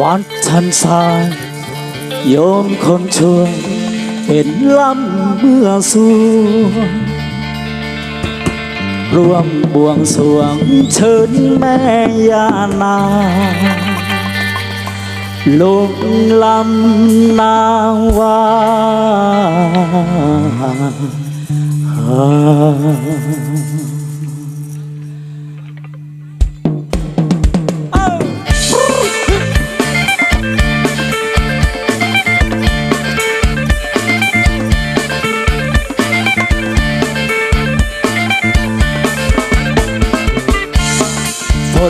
วัดชันสายโยมคนช่วยเป็นลำเมื่อสวงรวมบวงสวงเชิญแม่ยานางลงลำนาว้า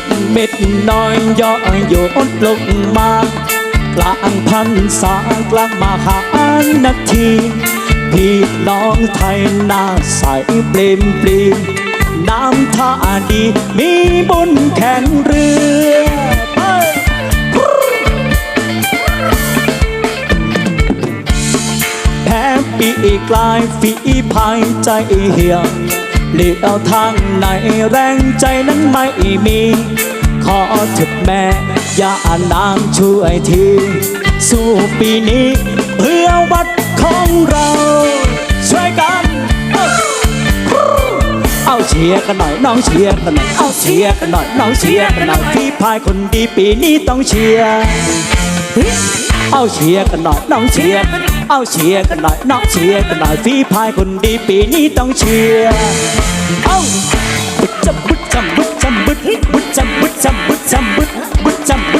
ดเม็ดน้อยย่อโยนลงมากลางพันษากลางมหานาทีพี่น้องไทยน้าใสเปลมปลีน้ำท่าดีมีบุญแข่งเรือไปแพ้ปีกลายฝีพายใจเหี่ยว เลี้ยวทางไหนแรงใจนั้นไม่มี ขอถิดแม่อย่านางช่วยที สู้ปีนี้เพื่อวัดของเรา ช่วยกัน เอาเชียร์กันหน่อยน้องเชียร์กันหน่อยเอาเชียร์กันหน่อยน้องเชียร์กันหน่อยพี่พายคนดีปีนี้ต้องเชียร์เอาเชียร์กันหน่อยน้องเชียร์ เอาเชียร์กันหน่อยน้องเชียร์กันหน่อยพี่พายคนดีปีนี้ต้องเชียร์เอาบุดจำบุดจำบุดจำบุดบุดจำบุดจำบุดจำบุดบุดจำบุด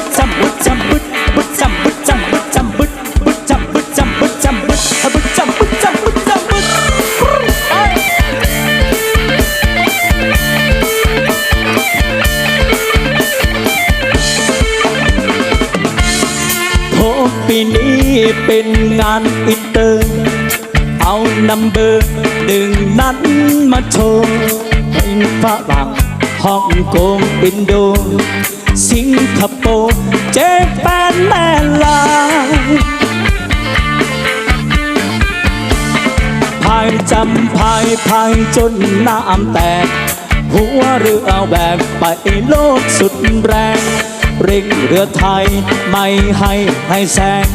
โทปีนี้เป็นงานอินเตอร์ เอานัมเบอร์หนึ่งนั้นมาโชว์เป็นฝรั่งฮ่องกงอินโด สิงคโปร์เจแปนแม่ลาพายจำพายพายจนน้ำแตก หัวเรือแบกไปโลกสุดแรง เร่งเรือไทย ไม่ให้ให้แซง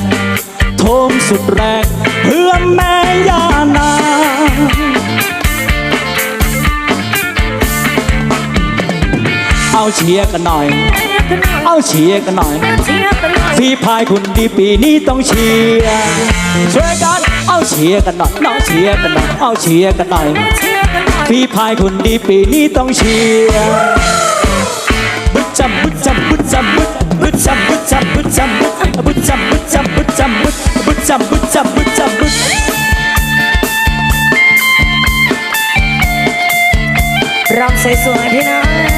โทมสุดแรงเพื่อแม่ยานางเอาเชียร์กันหน่อย เอาเชียร์กันหน่อยพี่พายคุณดีปีนี้ต้องเชียร์ช่วยกัน เอาเชียร์กันหน่อยน้องเชียร์กันหน่อย เอาเชียร์กันหน่อยพี่พายคุณดีปีนี้ต้องเชียร์บึดจำบึด จับบึดบึดจับึดจับึดจับึดบึดจับึดจับึดจับึดบึดจับึดจับึดจำบึดรำสวยๆพี่น้อง